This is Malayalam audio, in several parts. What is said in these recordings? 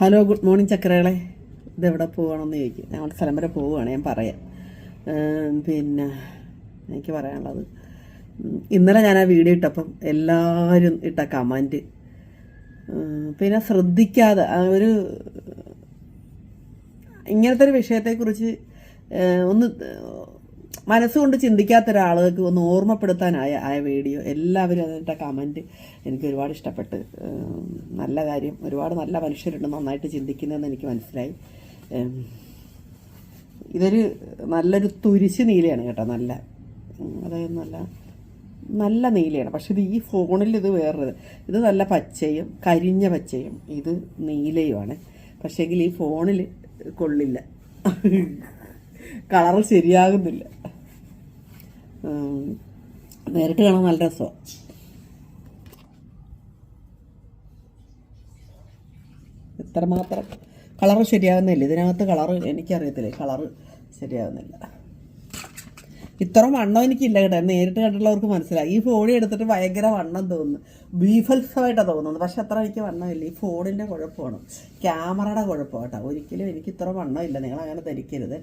Hello good morning ചക്രകളെ. ഇതെവിടെ പോവുകയാണെന്ന് ചോദിക്കും. ഞങ്ങളുടെ സ്ഥലം വരെ പോവുകയാണ് ഞാൻ പറയാം. പിന്നെ എനിക്ക് പറയാനുള്ളത് ഇന്നലെ ഞാൻ ആ വീഡിയോ ഇട്ടപ്പം എല്ലാവരും ഇട്ട കമന്റ് പിന്നെ ശ്രദ്ധിക്കാതെ ഒരു ഇങ്ങനത്തെ ഒരു വിഷയത്തെക്കുറിച്ച് ഒന്ന് മനസ്സുകൊണ്ട് ചിന്തിക്കാത്ത ഒരാളുകൾക്ക് ഒന്ന് ഓർമ്മപ്പെടുത്താനായ ആ വീഡിയോ. എല്ലാവരും അതിന്റെ കമന്റ് എനിക്ക് ഒരുപാട് ഇഷ്ടപ്പെട്ട് നല്ല കാര്യം ഒരുപാട് നല്ല മനുഷ്യരുണ്ട് നന്നായിട്ട് ചിന്തിക്കുന്നതെന്ന് എനിക്ക് മനസ്സിലായി. ഇതൊരു നല്ലൊരു തുരിശ് നീലയാണ് കേട്ടോ നല്ല. അതായത് നല്ല നല്ല നീലയാണ്. പക്ഷെ ഇത് ഈ ഫോണിൽ ഇത് വേറൊരു ഇത് നല്ല പച്ചയും കരിഞ്ഞ പച്ചയും ഇത് നീലയുമാണ്. പക്ഷേങ്കിൽ ഈ ഫോണിൽ കൊള്ളില്ല. കളറ് ശരിയാകുന്നില്ല. നേരിട്ട് കാണാൻ നല്ല രസമാണ് ഇത്രമാത്രം കളറ് ശരിയാകുന്നില്ല. ഇതിനകത്ത് കളറ് എനിക്കറിയത്തില്ല. കളറ് ശരിയാകുന്നില്ല. ഇത്ര വണ്ണം എനിക്കില്ല കേട്ടോ. നേരിട്ട് കണ്ടുള്ളവർക്ക് മനസ്സിലായി. ഈ ഫോണി എടുത്തിട്ട് ഭയങ്കര വണ്ണം തോന്നുന്നു. ബീഫൽസമായിട്ടാണ് തോന്നുന്നത്. പക്ഷെ അത്ര എനിക്ക് വണ്ണമില്ല. ഈ ഫോണിന്റെ കുഴപ്പമാണ്. ക്യാമറയുടെ കുഴപ്പം കേട്ടോ. ഒരിക്കലും എനിക്ക് ഇത്ര വണ്ണമില്ല. നിങ്ങൾ അങ്ങനെ ധരിക്കരുത്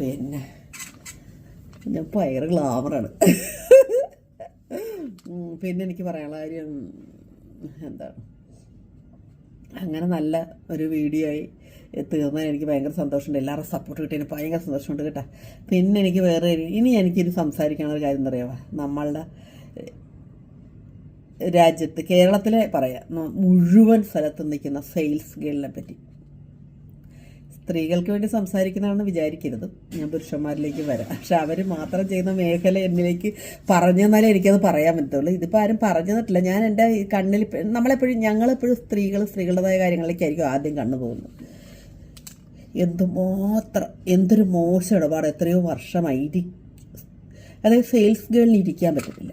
പിന്നെ ഞാൻ ഭയങ്കര ഗ്ലാമറാണ് പിന്നെ എനിക്ക് പറയാനുള്ള കാര്യം എന്താണ്? അങ്ങനെ നല്ല ഒരു വീഡിയോ ആയി തീർന്നതിന് എനിക്ക് ഭയങ്കര സന്തോഷമുണ്ട്. എല്ലാവരും സപ്പോർട്ട് കിട്ടിയതിന് ഭയങ്കര സന്തോഷമുണ്ട് കേട്ടോ. പിന്നെ എനിക്ക് വേറെ ഒരു- ഇനി എനിക്കിത് സംസാരിക്കാനുള്ള കാര്യം എന്നറിയാമോ നമ്മളുടെ രാജ്യത്ത് കേരളത്തിലെ പറയാം മുഴുവൻ സ്ഥലത്ത് നിൽക്കുന്ന സെയിൽസ് ഗേളിനെ പറ്റി. സ്ത്രീകൾക്ക് വേണ്ടി സംസാരിക്കുന്നതാണെന്ന് വിചാരിക്കരുത്. ഞാൻ പുരുഷന്മാരിലേക്ക് വരാം. പക്ഷെ അവർ മാത്രം ചെയ്യുന്ന മേഖല എന്നിലേക്ക് പറഞ്ഞു തന്നാലേ എനിക്കത് പറയാൻ പറ്റുള്ളൂ ഇതിപ്പോൾ ആരും പറഞ്ഞു തന്നിട്ടില്ല. ഞാൻ എന്റെ കണ്ണിൽ നമ്മളെപ്പോഴും ഞങ്ങളെപ്പോഴും സ്ത്രീകൾ സ്ത്രീകളുടേതായ കാര്യങ്ങളിലേക്കായിരിക്കും ആദ്യം കണ്ണു പോകുന്നത്. എന്തുമാത്രം എന്തൊരു മോശം ഇടപാട് എത്രയോ വർഷമായി ഇരി അതായത് സെയിൽസ് ഗേളിന് ഇരിക്കാൻ പറ്റത്തില്ല.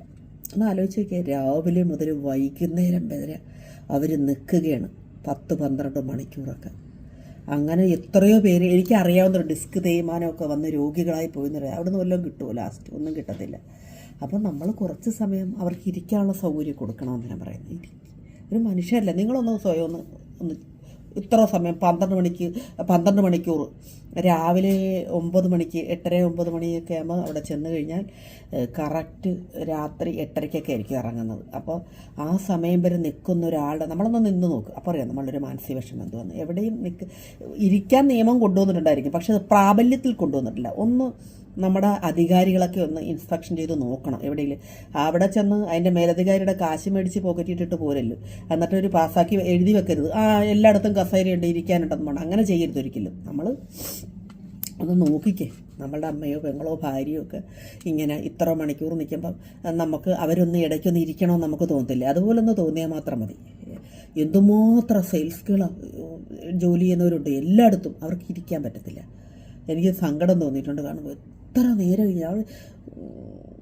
ഒന്ന് ആലോചിച്ച് നോക്കിയാൽ രാവിലെ മുതൽ വൈകുന്നേരം വരെ അവർ നിൽക്കുകയാണ് പത്ത് പന്ത്രണ്ട് മണിക്കൂറൊക്കെ. അങ്ങനെ എത്രയോ പേര് എനിക്ക് അറിയാവുന്ന ഡിസ്ക് തേയ്മാനമൊക്കെ വന്ന് രോഗികളായി പോയെന്നറിയാം അവിടെ നിന്ന് വല്ലതും കിട്ടുമോ ലാസ്റ്റ് ഒന്നും കിട്ടത്തില്ല. അപ്പം നമ്മൾ കുറച്ച് സമയം അവർക്ക് ഇരിക്കാനുള്ള സൗകര്യം കൊടുക്കണമെന്ന് ഞാൻ പറയുന്നത്. ഒരു മനുഷ്യരല്ല. നിങ്ങളൊന്ന് സ്വയം ഒന്ന് ഒന്ന് ഇത്ര സമയം പന്ത്രണ്ട് മണിക്ക് പന്ത്രണ്ട് മണിക്കൂർ. രാവിലെ ഒമ്പത് മണിക്ക് എട്ടര ഒമ്പത് മണിയൊക്കെ ആകുമ്പോൾ അവിടെ ചെന്ന് കഴിഞ്ഞാൽ കറക്റ്റ് രാത്രി എട്ടരയ്ക്കൊക്കെ ആയിരിക്കും ഇറങ്ങുന്നത്. അപ്പോൾ ആ സമയം വരെ നിൽക്കുന്ന ഒരാളുടെ നമ്മളൊന്ന് നിന്ന് നോക്കും. അപ്പോൾ അറിയാം നമ്മളൊരു മാനസിക വിഷമം എന്തുവന്ന്. എവിടെയും നിൽക്ക് ഇരിക്കാൻ നിയമം കൊണ്ടുവന്നിട്ടുണ്ടായിരിക്കും. പക്ഷെ പ്രാബല്യത്തിൽ കൊണ്ടുവന്നിട്ടില്ല. ഒന്ന് നമ്മുടെ അധികാരികളൊക്കെ ഒന്ന് ഇൻസ്പെക്ഷൻ ചെയ്ത് നോക്കണം. എവിടെയെങ്കിലും അവിടെ ചെന്ന് അതിന്റെ മേലധികാരിയുടെ കാശ് മേടിച്ച് പോക്കറ്റിട്ടിട്ട് പോരല്ലോ. എന്നിട്ട് ഒരു പാസ്സാക്കി എഴുതി വെക്കരുത്. ആ എല്ലായിടത്തും കസേരയുണ്ട് ഇരിക്കാനുണ്ടെന്ന് വേണം അങ്ങനെ ചെയ്യരുത് ഒരിക്കലും. നമ്മൾ ഒന്ന് നോക്കിക്കേ. നമ്മളുടെ അമ്മയോ പെങ്ങളോ ഭാര്യയോ ഒക്കെ ഇങ്ങനെ ഇത്ര മണിക്കൂർ നിൽക്കുമ്പം നമുക്ക് അവരൊന്ന് ഇടയ്ക്കൊന്ന് ഇരിക്കണമെന്ന് നമുക്ക് തോന്നത്തില്ല. അതുപോലെ ഒന്ന് തോന്നിയാൽ മാത്രം മതി. എന്തുമാത്രം സെയിൽസുകളാണ് ജോലി ചെയ്യുന്നവരുണ്ട്. എല്ലായിടത്തും അവർക്ക് ഇരിക്കാൻ പറ്റത്തില്ല. എനിക്ക് സങ്കടം തോന്നിയിട്ടുണ്ട് കാണുമ്പോൾ. എത്ര നേരം ഞാൻ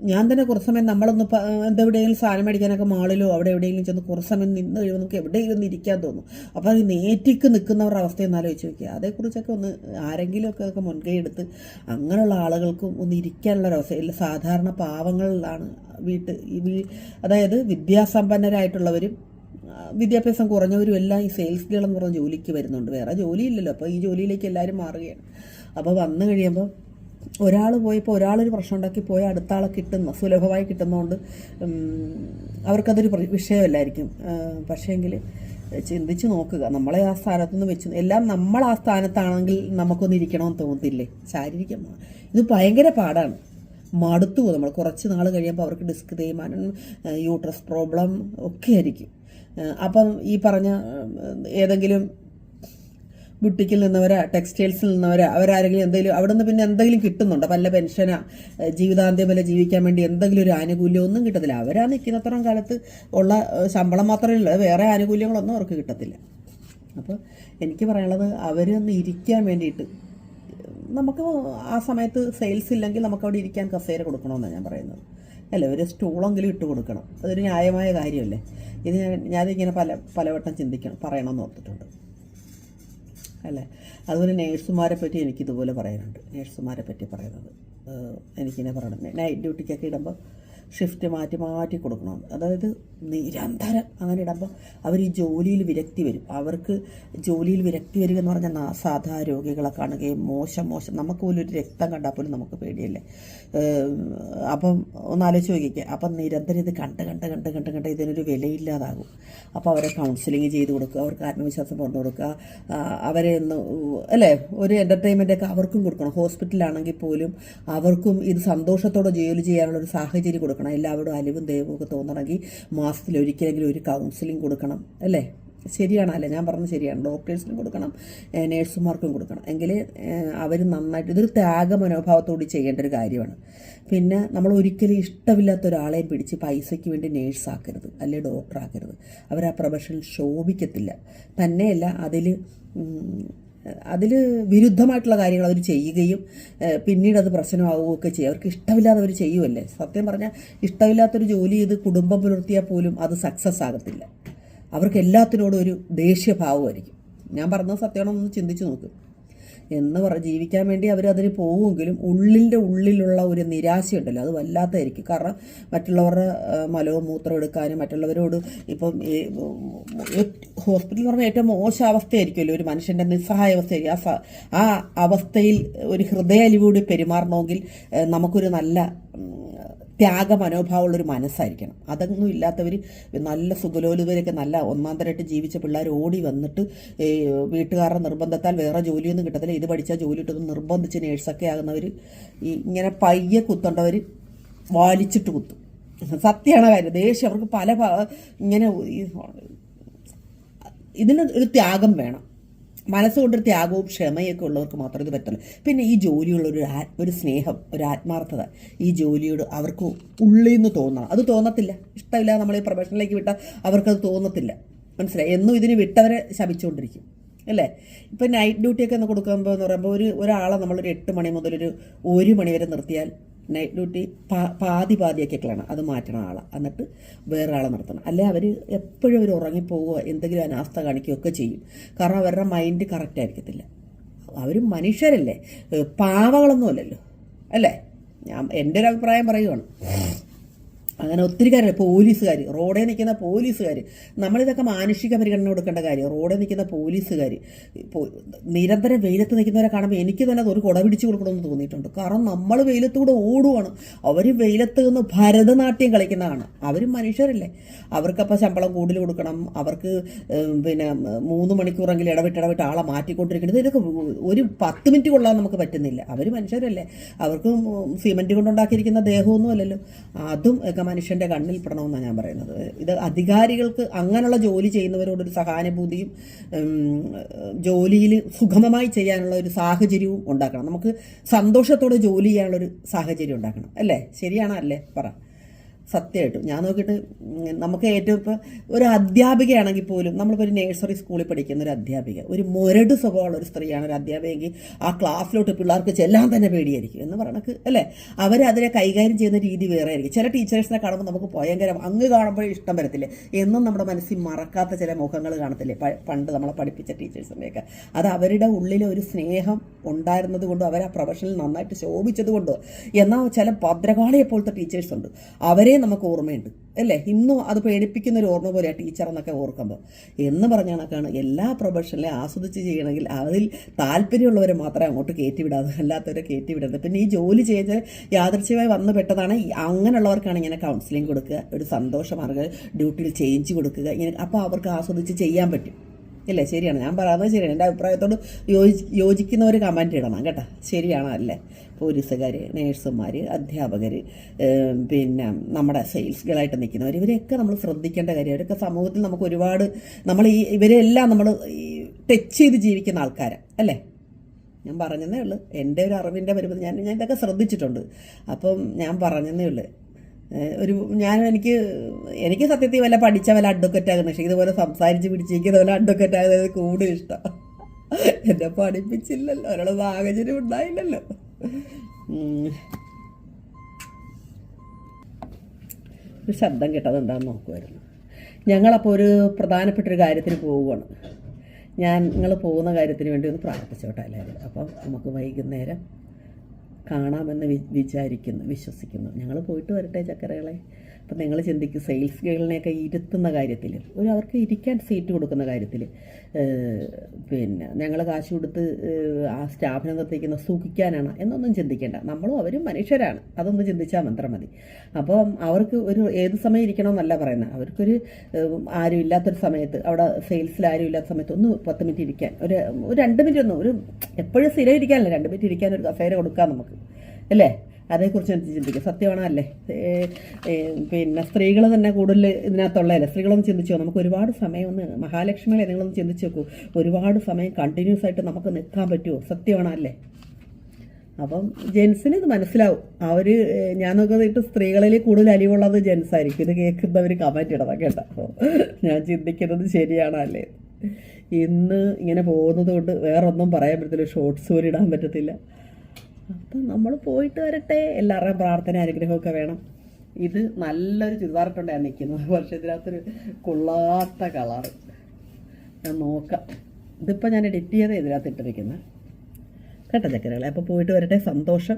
ഞാൻ തന്നെ കുറച്ച് സമയം നമ്മളൊന്ന് എന്തെവിടെയെങ്കിലും സാധനം മേടിക്കാനൊക്കെ മാളിലോ അവിടെ എവിടെയെങ്കിലും ചെന്ന് കുറച്ച് സമയം നിന്ന് കഴിയുമ്പോൾ നമുക്ക് എവിടെയെങ്കിലും ഒന്ന് ഇരിക്കാൻ തോന്നും. അപ്പോൾ ഈ നേറ്റിക്ക് നിൽക്കുന്നവരുടെ അവസ്ഥ ഒന്ന് ആലോചിച്ച് നോക്കുക അതേക്കുറിച്ചൊക്കെ ഒന്ന് ആരെങ്കിലുമൊക്കെ ഒക്കെ മുൻകൈ എടുത്ത് അങ്ങനെയുള്ള ആളുകൾക്കും ഒന്ന് ഇരിക്കാനുള്ള ഒരവസ്ഥ ഇല്ല സാധാരണ പാവങ്ങളിലാണ് വീട്ട് അതായത് വിദ്യാസമ്പന്നരായിട്ടുള്ളവരും വിദ്യാഭ്യാസം കുറഞ്ഞവരും എല്ലാം ഈ സെയിൽസ് ഗേൾ എന്ന് പറഞ്ഞ ജോലിക്ക് വരുന്നുണ്ട്. വേറെ ജോലിയില്ലല്ലോ. അപ്പോൾ ഈ ജോലിയിലേക്ക് എല്ലാവരും മാറുകയാണ്. അപ്പോൾ വന്നു കഴിയുമ്പോൾ ഒരാൾ പോയപ്പോൾ ഒരാളൊരു പ്രശ്നം ഉണ്ടാക്കി പോയ അടുത്ത ആളെ കിട്ടുന്ന സുലഭമായി കിട്ടുന്നതുകൊണ്ട് അവർക്കതൊരു വിഷയമല്ലായിരിക്കും. പക്ഷേങ്കിൽ ചിന്തിച്ച് നോക്കുക. നമ്മളെ ആ സ്ഥാനത്തുനിന്ന് വെച്ച് എല്ലാം നമ്മൾ ആ സ്ഥാനത്താണെങ്കിൽ നമുക്കൊന്ന് ഇരിക്കണമെന്ന് തോന്നത്തില്ലേ? ശാരീരികമാണ് ഇത് ഭയങ്കര പാടാണ്. മടുത്തു നമ്മൾ. കുറച്ച് നാൾ കഴിയുമ്പോൾ അവർക്ക് ഡിസ്ക് തേയ്മാനം യൂട്രസ് പ്രോബ്ലം ഒക്കെ ആയിരിക്കും. അപ്പം ഈ പറഞ്ഞ ഏതെങ്കിലും ബുട്ടിക്കിൽ നിന്നവരാ ടെക്സ്റ്റൈൽസിൽ നിന്നവരാ അവരാരെങ്കിലും എന്തെങ്കിലും അവിടെ നിന്ന് പിന്നെ എന്തെങ്കിലും കിട്ടുന്നുണ്ടോ? വല്ല പെൻഷനാ ജീവിതാന്ത്യം വല്ല ജീവിക്കാൻ വേണ്ടി എന്തെങ്കിലും ഒരു ആനുകൂല്യം ഒന്നും കിട്ടത്തില്ല. അവരാ നിൽക്കുന്നത്രയും കാലത്ത് ഉള്ള ശമ്പളം മാത്രമേ ഉള്ളൂ. വേറെ ആനുകൂല്യങ്ങളൊന്നും അവർക്ക് കിട്ടത്തില്ല. അപ്പോൾ എനിക്ക് പറയാനുള്ളത് അവരൊന്ന് ഇരിക്കാൻ വേണ്ടിയിട്ട് നമുക്ക് ആ സമയത്ത് സെയിൽസ് ഇല്ലെങ്കിൽ നമുക്ക് അവിടെ ഇരിക്കാൻ കസേര കൊടുക്കണമെന്നാണ് ഞാൻ പറയുന്നത്. അല്ല ഒരു സ്റ്റൂളെങ്കിലും ഇട്ട് കൊടുക്കണം. അതൊരു ന്യായമായ കാര്യമല്ലേ? ഇത് ഞാൻ ഞാനിങ്ങനെ പല പലവട്ടം ചിന്തിക്കണം പറയണമെന്ന് ഓർത്തിട്ടുണ്ട്. അല്ലേ? അതുപോലെ നേഴ്സുമാരെ പറ്റി എനിക്കിതുപോലെ പറയാനുണ്ട്. നേഴ്സുമാരെ പറ്റി പറയുന്നത്. എനിക്കിങ്ങനെ പറയണം. നൈറ്റ് ഡ്യൂട്ടിക്കൊക്കെ ഇടുമ്പോൾ ഷിഫ്റ്റ് മാറ്റി മാറ്റി കൊടുക്കണം. അതായത് നിരന്തരം അങ്ങനെ ഇടുമ്പോൾ അവർ ഈ ജോലിയിൽ വിരക്തി വരും. അവർക്ക് ജോലിയിൽ വിരക്തി വരിക എന്ന് പറഞ്ഞാൽ സാധാ രോഗികളെ കാണുകയും മോശം മോശം നമുക്ക് പോലും ഒരു രക്തം കണ്ടാൽ പോലും നമുക്ക് പേടിയല്ലേ? അപ്പം ഒന്ന് ആലോചിച്ച് നോക്കിക്കുക അപ്പം നിരന്തരം ഇത് കണ്ട് കണ്ട് കണ്ട് കണ്ട് കണ്ട് ഇതിനൊരു വിലയില്ലാതാകും. അപ്പോൾ അവരെ കൗൺസിലിംഗ് ചെയ്ത് കൊടുക്കുക അവർക്ക് ആത്മവിശ്വാസം പറഞ്ഞു കൊടുക്കുക. അവരെ ഒന്ന് അല്ലേ? ഒരു എന്റർടൈൻമെന്റ് ഒക്കെ അവർക്കും കൊടുക്കണം. ഹോസ്പിറ്റലാണെങ്കിൽ പോലും അവർക്കും ഇത് സന്തോഷത്തോടെ ജോലി ചെയ്യാനുള്ള ഒരു സാഹചര്യം കൊടുക്കണം. എല്ലാവരും അലിവും ദൈവവും ഒക്കെ തോന്നണമെങ്കിൽ മാസത്തിൽ ഒരിക്കലെങ്കിലും ഒരു കൗൺസിലിംഗ് കൊടുക്കണം. അല്ലേ? ശരിയാണ് അല്ലേ? ഞാൻ പറഞ്ഞത് ശരിയാണ്. ഡോക്ടേഴ്സിനും കൊടുക്കണം നേഴ്സുമാർക്കും കൊടുക്കണം. എങ്കിൽ അവർ നന്നായിട്ട് ഇതൊരു ത്യാഗ മനോഭാവത്തോട് ചെയ്യേണ്ട ഒരു കാര്യമാണ്. പിന്നെ നമ്മൾ ഒരിക്കലും ഇഷ്ടമില്ലാത്ത ഒരാളെയും പിടിച്ച് പൈസയ്ക്ക് വേണ്ടി നേഴ്സാക്കരുത് അല്ലെ ഡോക്ടറാക്കരുത് അവർ ആ പ്രൊഫഷൻ ശോഭിക്കത്തില്ല. തന്നെയല്ല അതിൽ അതിൽ വിരുദ്ധമായിട്ടുള്ള കാര്യങ്ങൾ അവർ ചെയ്യുകയും പിന്നീട് അത് പ്രശ്നമാവുകയൊക്കെ ചെയ്യും. അവർക്ക് ഇഷ്ടമില്ലാതെ അവർ ചെയ്യുമല്ലേ സത്യം പറഞ്ഞാൽ ഇഷ്ടമില്ലാത്തൊരു ജോലി ചെയ്ത് കുടുംബം പുലർത്തിയാൽ പോലും അത് സക്സസ് ആകത്തില്ല. അവർക്ക് എല്ലാത്തിനോടും ഒരു ദേഷ്യഭാവമായിരിക്കും. ഞാൻ പറഞ്ഞത് സത്യമാണെന്ന് ചിന്തിച്ച് നോക്ക്. എന്ന് പറ ജീവിക്കാൻ വേണ്ടി അവർ അതിന് പോവുമെങ്കിലും ഉള്ളിന്റെ ഉള്ളിലുള്ള ഒരു നിരാശയുണ്ടല്ലോ. അത് വല്ലാത്തതായിരിക്കും കാരണം മറ്റുള്ളവരുടെ മലവും മൂത്രം എടുക്കാനും മറ്റുള്ളവരോട് ഇപ്പം എന്ന് പറഞ്ഞാൽ ഏറ്റവും മോശം അവസ്ഥയായിരിക്കുമല്ലോ. ഒരു മനുഷ്യന്റെ നിസ്സഹായ അവസ്ഥയായിരിക്കും. ആ അവസ്ഥയിൽ ഒരു ഹൃദയാലിവോട് പെരുമാറണമെങ്കിൽ നമുക്കൊരു നല്ല ത്യാഗ മനോഭാവമുള്ളൊരു മനസ്സായിരിക്കണം. അതൊന്നും ഇല്ലാത്തവർ നല്ല സുഖലോലുപരൊക്കെ നല്ല ഒന്നാം തരമായിട്ട് ജീവിച്ച പിള്ളേർ ഓടി വന്നിട്ട് വീട്ടുകാരുടെ നിർബന്ധത്താൽ വേറെ ജോലിയൊന്നും കിട്ടത്തില്ല. ഇത് പഠിച്ചാൽ ജോലി കിട്ടുന്ന നിർബന്ധിച്ച് നേഴ്സൊക്കെ ആകുന്നവർ ഈ ഇങ്ങനെ പയ്യെ കുത്തേണ്ടവർ വാലിച്ചിട്ട് കുത്തും. സത്യമാണ് കാര്യം. ദേഷ്യം. അവർക്ക് പല ഇങ്ങനെ ഇതിന് ഒരു ത്യാഗം വേണം. മനസ്സുകൊണ്ടൊരു ത്യാഗവും ക്ഷമയൊക്കെ ഉള്ളവർക്ക് മാത്രമേ ഇത് പറ്റുള്ളൂ. പിന്നെ ഈ ജോലിയുള്ള ഒരു ഒരു സ്നേഹം ഒരു ആത്മാർത്ഥത ഈ ജോലിയോട് അവർക്ക് ഉള്ളിൽ നിന്ന് തോന്നണം. അത് തോന്നത്തില്ല. ഇഷ്ടമില്ല നമ്മൾ ഈ പ്രൊഫഷനിലേക്ക് വിട്ടാൽ അവർക്കത് തോന്നത്തില്ല. മനസ്സിലായി? എന്നും ഇതിന് വിട്ടവരെ ശപിച്ചുകൊണ്ടിരിക്കും. അല്ലേ? ഇപ്പം നൈറ്റ് ഡ്യൂട്ടിയൊക്കെ ഒന്ന് കൊടുക്കുമ്പോൾ എന്ന് പറയുമ്പോൾ ഒരു ഒരാളെ നമ്മളൊരു എട്ട് മണി മുതൽ ഒരു ഒരു മണി വരെ നിർത്തിയാൽ നൈറ്റ് ഡ്യൂട്ടി പാ പാതി പാതിയൊക്കെ കളയണം അത് മാറ്റണം ആളെ. എന്നിട്ട് ആളെ നിർത്തണം. അല്ലെ അവർ എപ്പോഴും അവർ ഉറങ്ങിപ്പോവുക എന്തെങ്കിലും അനാസ്ഥ കാണിക്കുകയൊക്കെ ചെയ്യും. കാരണം അവരുടെ മൈൻഡ് കറക്റ്റ് ആയിരിക്കത്തില്ല. അവർ മനുഷ്യരല്ലേ? പാവകളൊന്നുമല്ലല്ലോ അല്ലേ? ഞാൻ എന്റെ ഒരു അഭിപ്രായം പറയുവാണ്. അങ്ങനെ ഒത്തിരി കാര്യമില്ല പോലീസുകാർ റോഡേ നിൽക്കുന്ന പോലീസുകാർ. നമ്മളിതൊക്കെ മാനുഷിക പരിഗണന കൊടുക്കേണ്ട കാര്യം. റോഡേ നിൽക്കുന്ന പോലീസുകാർ. ഇപ്പോൾ നിരന്തരം വെയിലത്ത് നിൽക്കുന്നവരെ കാണുമ്പോൾ എനിക്ക് തന്നെ ഒരു കുട പിടിച്ച് കൊടുക്കണമെന്ന് തോന്നിയിട്ടുണ്ട്. കാരണം നമ്മൾ വെയിലത്തുകൂടെ ഓടുവാണ്. അവർ വെയിലത്ത് നിന്ന് ഭരതനാട്യം കളിക്കുന്നതാണ്. അവർ മനുഷ്യരല്ലേ. അവർക്കപ്പോൾ ശമ്പളം കൂടുതൽ കൊടുക്കണം. അവർക്ക് പിന്നെ മൂന്ന് മണിക്കൂറെങ്കിലും ഇടവിട്ട് ഇടവിട്ട് ആളെ മാറ്റിക്കൊണ്ടിരിക്കുന്നത് ഇതൊക്കെ ഒരു പത്ത് മിനിറ്റ് കൊള്ളാൻ നമുക്ക് പറ്റുന്നില്ല. അവർ മനുഷ്യരല്ലേ. അവർക്കും സിമെന്റ് കൊണ്ടുണ്ടാക്കിയിരിക്കുന്ന ദേഹമൊന്നും അല്ലല്ലോ. അതും ഒക്കെ മനുഷ്യന്റെ കണ്ണിൽ പെടണമെന്നാണ് ഞാൻ പറയുന്നത്. ഇത് അധികാരികൾക്ക് അങ്ങനെയുള്ള ജോലി ചെയ്യുന്നവരോടൊരു സഹാനുഭൂതിയും ജോലിയിൽ സുഗമമായി ചെയ്യാനുള്ള ഒരു സാഹചര്യവും ഉണ്ടാക്കണം. നമുക്ക് സന്തോഷത്തോടെ ജോലി ചെയ്യാനുള്ളൊരു സാഹചര്യം ഉണ്ടാക്കണം. അല്ലേ? ശരിയാണോ അല്ലേ? പറ. സത്യമായിട്ടും. ഞാൻ നോക്കിയിട്ട് നമുക്ക് ഏറ്റവും ഇപ്പോൾ ഒരു അധ്യാപികയാണെങ്കിൽ പോലും നമ്മളിപ്പോൾ ഒരു നേഴ്സറി സ്കൂളിൽ പഠിക്കുന്ന ഒരു അധ്യാപിക ഒരു മുരട് സ്വഭാവമുള്ള ഒരു സ്ത്രീയാണ് ഒരു അധ്യാപികയെങ്കിൽ ആ ക്ലാസ്സിലോട്ട് പിള്ളേർക്ക് ചെല്ലാൻ തന്നെ പേടിയായിരിക്കും എന്ന് പറയണക്ക് അല്ലേ? അവരതിനെ കൈകാര്യം ചെയ്യുന്ന രീതി വേറെ ആയിരിക്കും. ചില ടീച്ചേഴ്സിനെ കാണുമ്പോൾ നമുക്ക് ഭയങ്കര അങ്ങ് കാണുമ്പോൾ ഇഷ്ടം വരത്തില്ലേ. എന്നും നമ്മുടെ മനസ്സിൽ മറക്കാത്ത ചില മുഖങ്ങൾ കാണത്തില്ലേ? പണ്ട് നമ്മളെ പഠിപ്പിച്ച ടീച്ചേഴ്സിന്റെയൊക്കെ അത് അവരുടെ ഉള്ളിൽ ഒരു സ്നേഹം ഉണ്ടായിരുന്നത് കൊണ്ടും അവർ ആ പ്രൊഫഷനിൽ നന്നായിട്ട് ശോഭിച്ചത് കൊണ്ടോ എന്നാൽ ചില ഭദ്രകാളിയെ പോലത്തെ ടീച്ചേഴ്സ് ഉണ്ട്. അവരെ നമുക്ക് ഓർമ്മയുണ്ട്. അല്ലേ? ഇന്നും അത് പേടിപ്പിക്കുന്ന ഒരു ഓർമ്മ പോലെയാണ് ടീച്ചർ എന്നൊക്കെ ഓർക്കുമ്പോൾ എന്ന് പറഞ്ഞ കണക്കാണ് എല്ലാ പ്രൊഫഷനിലെ ആസ്വദിച്ച് ചെയ്യണമെങ്കിൽ അതിൽ താല്പര്യമുള്ളവരെ മാത്രമേ അങ്ങോട്ട് കയറ്റിവിടാതെ അല്ലാത്തവരെ കയറ്റിവിടരുത് പിന്നെ ഈ ജോലി ചെയ്ത് യാദൃശ്യമായി വന്നു പെട്ടതാണ് അങ്ങനെയുള്ളവർക്കാണ് ഇങ്ങനെ കൗൺസിലിംഗ് കൊടുക്കുക ഒരു സന്തോഷമാർഗ ഡ്യൂട്ടിയിൽ ചേഞ്ച് കൊടുക്കുക. ഇങ്ങനെ അപ്പോൾ അവർക്ക് ആസ്വദിച്ച് ചെയ്യാൻ പറ്റും. ഇല്ലേ ശരിയാണ്. ഞാൻ പറയുന്നത് ശരിയാണ്. എന്റെ അഭിപ്രായത്തോട് യോജി യോജിക്കുന്നവർ കമന്റ് ഇടണം കേട്ടോ. ശരിയാണോ അല്ലേ? പോലീസുകാർ നേഴ്സുമാർ അധ്യാപകർ പിന്നെ നമ്മുടെ സെയിൽസ് ഗേളായിട്ട് നിൽക്കുന്നവർ ഇവരെയൊക്കെ നമ്മൾ ശ്രദ്ധിക്കേണ്ട കാര്യം അവരൊക്കെ സമൂഹത്തിൽ നമുക്ക് ഒരുപാട് നമ്മൾ ഈ ഇവരെല്ലാം നമ്മൾ ടച്ച് ചെയ്ത് ജീവിക്കുന്ന ആൾക്കാരാണ് അല്ലേ? ഞാൻ പറഞ്ഞതേ ഉള്ളൂ. എന്റെ ഒരു അറിവിന്റെ പരിമിതി ഞാൻ ഞാൻ ഇതൊക്കെ ശ്രദ്ധിച്ചിട്ടുണ്ട്. അപ്പം ഞാൻ പറഞ്ഞതേ ഉള്ളൂ. ഒരു ഞാൻ എനിക്ക് എനിക്ക് സത്യത്തിൽ വല്ല പഠിച്ച വല്ല അഡ്വക്കറ്റ് ആകുന്ന പക്ഷേ ഇതുപോലെ സംസാരിച്ച് പിടിച്ചിരിക്കുന്ന വല്ല അഡ്വക്കറ്റ് ആകുന്നത് കൂടുതൽ ഇഷ്ടം. എന്നെ പഠിപ്പിച്ചില്ലല്ലോ. ഒരാളെ സാഹചര്യം ഉണ്ടായില്ലല്ലോ. ഒരു ശബ്ദം കേട്ടത് എന്താണെന്ന് നോക്കുമായിരുന്നു ഞങ്ങളപ്പോൾ ഒരു പ്രധാനപ്പെട്ട ഒരു കാര്യത്തിന് പോവുകയാണ് ഞാൻ നിങ്ങൾ പോകുന്ന കാര്യത്തിന് വേണ്ടി ഒന്ന് പ്രാർത്ഥിച്ചോട്ടെ എല്ലാവരും. അപ്പം നമുക്ക് വൈകുന്നേരം കാണാമെന്ന് വിചാരിക്കുന്നു വിശ്വസിക്കുന്നു. ഞങ്ങൾ പോയിട്ട് വരട്ടെ ചക്കരകളെ. അപ്പം നിങ്ങൾ ചിന്തിക്കും സെയിൽസ് ഗേളിനെയൊക്കെ ഇരുത്തുന്ന കാര്യത്തിൽ ഒരു അവർക്ക് ഇരിക്കാൻ സീറ്റ് കൊടുക്കുന്ന കാര്യത്തിൽ പിന്നെ ഞങ്ങൾ കാശ് കൊടുത്ത് ആ സ്റ്റാഫിനെ നിർത്തിക്കുന്ന സൂക്ഷിക്കാനാണ് എന്നൊന്നും ചിന്തിക്കേണ്ട. നമ്മളും അവരും മനുഷ്യരാണ്. അതൊന്നും ചിന്തിച്ചാൽ മാത്രം മതി. അപ്പം അവർക്ക് ഒരു ഏത് സമയം ഇരിക്കണമെന്നല്ല പറയുന്നത്. അവർക്കൊരു ആരും ഇല്ലാത്തൊരു സമയത്ത് അവിടെ സെയിൽസിൽ ആരും ഇല്ലാത്ത സമയത്ത് ഒന്ന് പത്ത് മിനിറ്റ് ഇരിക്കാൻ ഒരു ഒരു രണ്ട് മിനിറ്റ് ഒന്നും ഒരു എപ്പോഴും സ്ഥിരം ഇരിക്കാനല്ല. രണ്ട് മിനിറ്റ് ഇരിക്കാൻ ഒരു കസേര കൊടുക്കാം നമുക്ക്. അല്ലേ? അതേക്കുറിച്ച് എനിക്ക് ചിന്തിക്കും. സത്യമാണോ അല്ലേ? ഏ, ഏ, പിന്നെ സ്ത്രീകൾ തന്നെ കൂടുതൽ ഇതിനകത്തുള്ളതല്ലേ? സ്ത്രീകളൊന്ന് ചിന്തിച്ചു നമുക്ക് ഒരുപാട് സമയം ഒന്ന് മഹാലക്ഷ്മികളെ നിങ്ങളൊന്ന് ചിന്തിച്ചു നോക്കൂ. ഒരുപാട് സമയം കണ്ടിന്യൂസ് ആയിട്ട് നമുക്ക് നിൽക്കാൻ പറ്റുമോ? സത്യമാണല്ലേ അപ്പം ജെൻസിന് ഇത് മനസ്സിലാവും. അവർ ഞാൻ നോക്കുന്നത് സ്ത്രീകളിൽ കൂടുതൽ അലിവുള്ളത് ജെൻസ് ആയിരിക്കും ഇത് കേൾക്കുന്നവർ കമന്റ് ഇടണം കേട്ടോ. ഞാൻ ചിന്തിക്കുന്നത് ശരിയാണല്ലേ ഇന്ന് ഇങ്ങനെ പോകുന്നത് കൊണ്ട് വേറൊന്നും പറയാൻ പറ്റത്തില്ല. ഷോർട്സ് പോലും ഇടാൻ പറ്റത്തില്ല. അപ്പം നമ്മൾ പോയിട്ട് വരട്ടെ. എല്ലാവരുടെയും പ്രാർത്ഥന അനുഗ്രഹമൊക്കെ വേണം. ഇത് നല്ലൊരു ചുരിദാറിട്ടുണ്ടാണ് നിൽക്കുന്നത് പക്ഷേ ഇതിനകത്തൊരു കൊള്ളാത്ത കളറ്. ഞാൻ നോക്കാം. ഇതിപ്പോൾ ഞാൻ എഡിറ്റ് ചെയ്ത് ഇതിനകത്ത് ഇട്ടിരിക്കുന്നത് കേട്ടോ ചക്കരകളെ? അപ്പോൾ പോയിട്ട് വരട്ടെ. സന്തോഷം.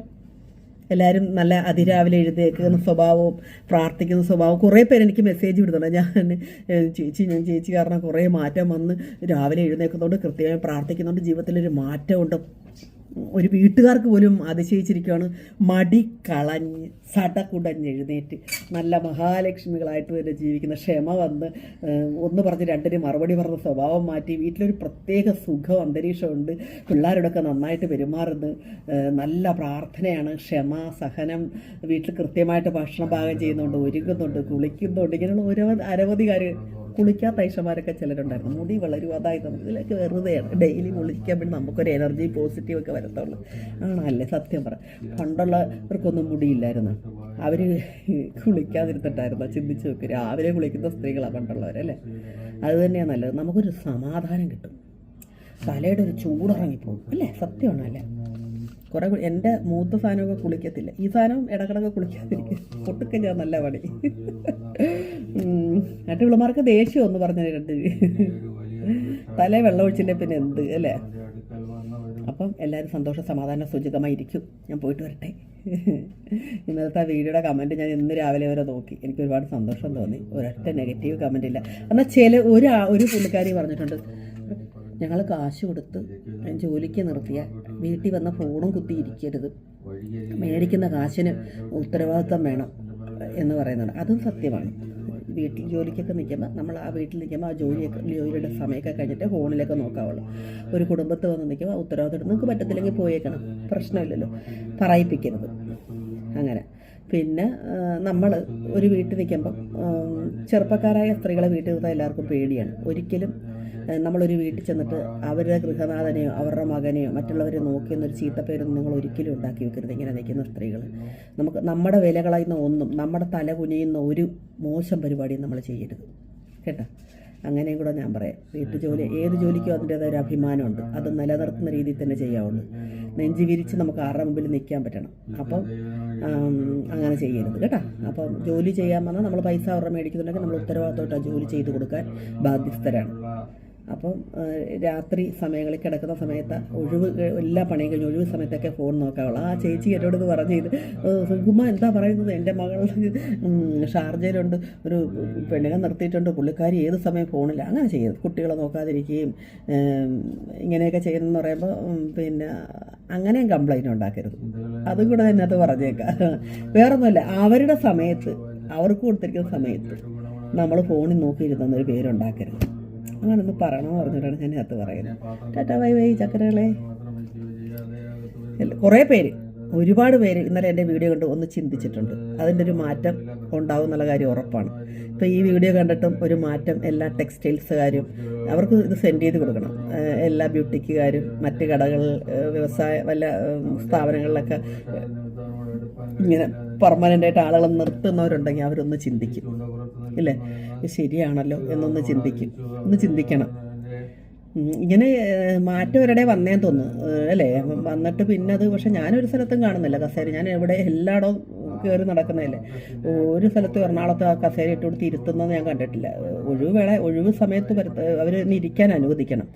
എല്ലാവരും നല്ല അതിരാവിലെ എഴുതേക്കുന്ന സ്വഭാവവും പ്രാർത്ഥിക്കുന്ന സ്വഭാവവും. കുറേ പേര് എനിക്ക് മെസ്സേജ് വിടുന്നുണ്ട് ഞാൻ ചേച്ചി ഞാൻ ചേച്ചി കാരണം കുറേ മാറ്റം വന്ന് രാവിലെ എഴുന്നേൽക്കുന്നതുകൊണ്ട് കൃത്യമായി പ്രാർത്ഥിക്കുന്നതുകൊണ്ട് ജീവിതത്തിലൊരു മാറ്റമുണ്ട്. ഒരു വീട്ടുകാർക്ക് പോലും അതിശയിച്ചിരിക്കുകയാണ് മടി കളഞ്ഞ് സടകുടഞ്ഞെഴുന്നേറ്റ് നല്ല മഹാലക്ഷ്മികളായിട്ട് തന്നെ ജീവിക്കുന്ന ക്ഷമ വന്ന് ഒന്ന് പറഞ്ഞ് രണ്ടിന് മറുപടി പറഞ്ഞ സ്വഭാവം മാറ്റി വീട്ടിലൊരു പ്രത്യേക സുഖം അന്തരീക്ഷമുണ്ട്. പിള്ളേരോടൊക്കെ നന്നായിട്ട് പെരുമാറുന്നു. നല്ല പ്രാർത്ഥനയാണ്. ക്ഷമ സഹനം വീട്ടിൽ കൃത്യമായിട്ട് ഭക്ഷണം പാകം ചെയ്യുന്നുണ്ട് ഒരുങ്ങുന്നുണ്ട് കുളിക്കുന്നുണ്ട് ഇങ്ങനെയുള്ള ഓരോ അനവധി കാര്യം കുളിക്കാത്ത ഐഷമാരൊക്കെ ചിലരുണ്ടായിരുന്നു. മുടി വളരും അതായത് ഇതിലൊക്കെ വെറുതെയാണ്. ഡെയിലി കുളിക്കാൻ വേണ്ടി നമുക്കൊരു എനർജി പോസിറ്റീവ് ഒക്കെ വരത്തുള്ളൂ. ആണല്ലേ? സത്യം പറ. പണ്ടുള്ളവർക്കൊന്നും മുടിയില്ലായിരുന്നു. അവർ കുളിക്കാതിരുന്നിട്ടായിരുന്നു. ചിന്തിച്ച് നോക്കി. രാവിലെ കുളിക്കുന്ന സ്ത്രീകളാണ് പണ്ടുള്ളവരല്ലേ? അത് തന്നെയാണ് നല്ലത്. നമുക്കൊരു സമാധാനം കിട്ടും. തലയുടെ ഒരു ചൂടിറങ്ങിപ്പോകും അല്ലേ? സത്യമാണ് അല്ലേ? കുറെ എന്റെ മൂത്ത സാധനമൊക്കെ കുളിക്കത്തില്ല. ഈ സാധനം ഇടക്കിടക്ക് കുളിക്കാതിരിക്കും. പൊട്ടുക്കെ നല്ല പണി. എന്നിട്ട് പിള്ളമാർക്ക് ദേഷ്യം ഒന്ന് പറഞ്ഞു കണ്ടു തലേ വെള്ളം ഒഴിച്ചില്ലേ പിന്നെ എന്ത് അല്ലേ? അപ്പം എല്ലാവരും സന്തോഷ സമാധാന സൂചകമായിരിക്കും ഞാൻ പോയിട്ട് വരട്ടെ. ഇന്നത്തെ ആ വീഡിയോയുടെ കമന്റ് ഞാൻ ഇന്ന് രാവിലെ വരെ നോക്കി. എനിക്ക് ഒരുപാട് സന്തോഷം തോന്നി. ഒരൊറ്റ നെഗറ്റീവ് കമന്റ് ഇല്ല. എന്നാൽ ചില ഒരു ഒരു പുള്ളിക്കാരി പറഞ്ഞിട്ടുണ്ട് ഞങ്ങൾ കാശ് കൊടുത്ത് ജോലിക്ക് നിർത്തിയ. വീട്ടിൽ വന്ന ഫോണും കുത്തി ഇരിക്കരുത്. മേടിക്കുന്ന കാശിന് ഉത്തരവാദിത്തം വേണം. എന്ന് പറയുന്നുണ്ട്. അതും സത്യമാണ്. വീട്ടിൽ ജോലിക്കൊക്കെ നിൽക്കുമ്പോൾ നമ്മൾ ആ വീട്ടിൽ നിൽക്കുമ്പോൾ ആ ജോലിയൊക്കെ ജോലിയുടെ സമയമൊക്കെ കഴിഞ്ഞിട്ട് ഫോണിലൊക്കെ നോക്കാവുള്ളൂ. ഒരു കുടുംബത്ത് വന്ന് നിൽക്കുമ്പോൾ ഉത്തരവാദിത്തം നിങ്ങൾക്ക് പറ്റത്തില്ലെങ്കിൽ പോയേക്കണം പ്രശ്നമില്ലല്ലോ പറയിപ്പിക്കരുത്. അങ്ങനെ. പിന്നെ നമ്മൾ ഒരു വീട്ടിൽ നിൽക്കുമ്പം ചെറുപ്പക്കാരായ സ്ത്രീകളെ വീട്ടിൽ നിർത്താൻ എല്ലാവർക്കും പേടിയാണ്. ഒരിക്കലും നമ്മളൊരു വീട്ടിൽ ചെന്നിട്ട് അവരുടെ ഗൃഹനാഥനെയോ അവരുടെ മകനെയോ മറ്റുള്ളവരെ നോക്കിയെന്നൊരു ചീത്തപ്പേരൊന്നും നിങ്ങൾ ഒരിക്കലും ഉണ്ടാക്കി വെക്കരുത്. ഇങ്ങനെ നിൽക്കുന്ന സ്ത്രീകൾ. നമുക്ക് നമ്മുടെ വില കളയുന്ന ഒന്നും നമ്മുടെ തല കുനിയുന്ന ഒരു മോശം പരിപാടിയും നമ്മൾ ചെയ്യരുത്. കേട്ടോ? അങ്ങനെയും കൂടെ ഞാൻ പറയാം. വീട്ടു ജോലി ഏത് ജോലിക്കും അതിന്റേതായ ഒരു അഭിമാനമുണ്ട്. അത് നിലനിർത്തുന്ന രീതിയിൽ തന്നെ ചെയ്യാവുള്ളൂ. നെഞ്ചി വിരിച്ച് നമുക്ക് ആരുടെ മുമ്പിൽ നിൽക്കാൻ പറ്റണം. അപ്പം അങ്ങനെ ചെയ്യരുത്. കേട്ടോ? അപ്പം ജോലി ചെയ്യാൻ വന്നാൽ നമ്മൾ പൈസ അവരുടെ മേടിക്കുന്നുണ്ടെങ്കിൽ നമ്മൾ ഉത്തരവാദിത്തമായിട്ട് ആ ജോലി ചെയ്ത് കൊടുക്കാൻ ബാധ്യസ്ഥരാണ്. അപ്പം രാത്രി സമയങ്ങളിൽ കിടക്കുന്ന സമയത്ത് ഒഴിവ് എല്ലാ പണിയും കഴിഞ്ഞ് ഒഴിവ് സമയത്തൊക്കെ ഫോൺ നോക്കാവുള്ളൂ. ആ ചേച്ചി എന്നോട് ഇത് പറഞ്ഞു ഇത് എന്താ പറയുന്നത്? എന്റെ മകൾ ഷാർജയിലുണ്ട് ഒരു പെണ്ണിനെ നിർത്തിയിട്ടുണ്ട് പുള്ളിക്കാരി ഏത് സമയം ഫോണില്ല അങ്ങനെ ചെയ്യരുത്. കുട്ടികളെ നോക്കാതിരിക്കുകയും ഇങ്ങനെയൊക്കെ ചെയ്യുന്നതെന്ന് പറയുമ്പോൾ പിന്നെ അങ്ങനെയും കംപ്ലൈന്റ് ഉണ്ടാക്കരുത്. അതും കൂടെ തന്നെ അത് പറഞ്ഞേക്കാം. വേറൊന്നുമില്ല അവരുടെ സമയത്ത് അവർക്ക് കൊടുത്തിരിക്കുന്ന സമയത്ത് നമ്മൾ ഫോണിൽ നോക്കിയിരുന്നൊരു പേരുണ്ടാക്കരുത്. അങ്ങനെ ഒന്ന് പറയണമെന്ന് പറഞ്ഞിട്ടാണ് ഞാൻ അത് പറയുന്നത്. ടാറ്റാ ബൈ ബൈ ചക്കരകളെ. കുറേ പേര് ഒരുപാട് പേര് ഇന്നലെ എന്റെ വീഡിയോ കണ്ട് ഒന്ന് ചിന്തിച്ചിട്ടുണ്ട്. അതിന്റെ ഒരു മാറ്റം ഉണ്ടാവും എന്നുള്ള കാര്യം ഉറപ്പാണ്. ഇപ്പോൾ ഈ വീഡിയോ കണ്ടിട്ടും ഒരു മാറ്റം എല്ലാ ടെക്സ്റ്റൈൽസുകാരും അവർക്ക് ഇത് സെൻഡ് ചെയ്ത് കൊടുക്കണം. എല്ലാ ബ്യൂട്ടിക്കുകാരും മറ്റ് കടകൾ വ്യവസായ വല്ല സ്ഥാപനങ്ങളിലൊക്കെ ഇങ്ങനെ പെർമനന്റ് ആയിട്ട് ആളുകളെ നിർത്തുന്നവരുണ്ടെങ്കിൽ അവരൊന്ന് ചിന്തിക്കും. ഇല്ലേ ശരിയാണല്ലോ എന്നൊന്ന് ചിന്തിക്കും. ഒന്ന് ചിന്തിക്കണം. ഇങ്ങനെ മാറ്റം ഒരിടെ വന്നേ തോന്നുന്നു. അല്ലേ? വന്നിട്ട് പിന്നെ അത് പക്ഷെ ഞാനൊരു സ്ഥലത്തും കാണുന്നില്ല കസേര. ഞാൻ എവിടെ എല്ലായിടവും കയറി നടക്കുന്നതല്ലേ? ഒരു സ്ഥലത്ത് എറണാകുളത്ത് ആ കസേര ഇട്ട് കൊടുത്ത് ഇരുത്തുന്നത് ഞാൻ കണ്ടിട്ടില്ല. ഒഴിവ് വേള ഒഴിവ് സമയത്ത് വരുത്ത അവർ ഇരിക്കാൻ അനുവദിക്കണം.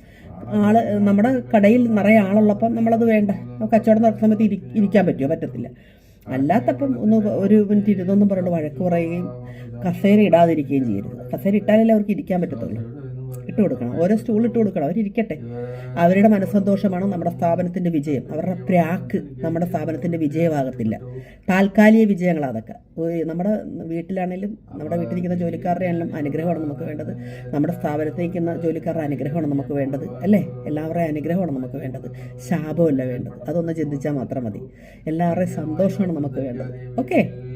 ആൾ നമ്മുടെ കടയിൽ നിറയെ ആളുള്ളപ്പം നമ്മളത് വേണ്ട. കച്ചവടം നടക്കുന്ന സമയത്ത് ഇരി ഇരിക്കാൻ പറ്റുമോ? പറ്റത്തില്ല. അല്ലാത്തപ്പം ഒന്ന് ഒരു മിനിറ്റ് ഇരുന്നൊന്നും പറഞ്ഞു വഴക്ക് പറയുകയും കസേര ഇടാതിരിക്കുകയും ചെയ്യരുത്. കസേര ഇട്ടാലല്ലേ അവർക്ക് ഇരിക്കാൻ പറ്റത്തുള്ളൂ. ഇട്ട് കൊടുക്കണം. ഓരോ സ്റ്റൂൾ ഇട്ട് കൊടുക്കണം. അവരിരിക്കട്ടെ. അവരുടെ മനസ്സന്തോഷമാണ് നമ്മുടെ സ്ഥാപനത്തിന്റെ വിജയം. അവരുടെ പ്രാക്ക് നമ്മുടെ സ്ഥാപനത്തിന്റെ വിജയമാകത്തില്ല. താൽക്കാലിക വിജയങ്ങളാണ് അതൊക്കെ. നമ്മുടെ വീട്ടിലാണെങ്കിലും നമ്മുടെ വീട്ടിലിരിക്കുന്ന ജോലിക്കാരുടെ ആണെങ്കിലും അനുഗ്രഹമാണ് നമുക്ക് വേണ്ടത്. നമ്മുടെ സ്ഥാപനത്തിൽ നിൽക്കുന്ന ജോലിക്കാരുടെ അനുഗ്രഹമാണ് നമുക്ക് വേണ്ടത്. അല്ലേ? എല്ലാവരുടെയും അനുഗ്രഹമാണ് നമുക്ക് വേണ്ടത്. ശാപമല്ല വേണ്ടത്. അതൊന്ന് ചിന്തിച്ചാൽ മാത്രം മതി. എല്ലാവരുടെയും സന്തോഷമാണ് നമുക്ക് വേണ്ടത്. ഓക്കെ?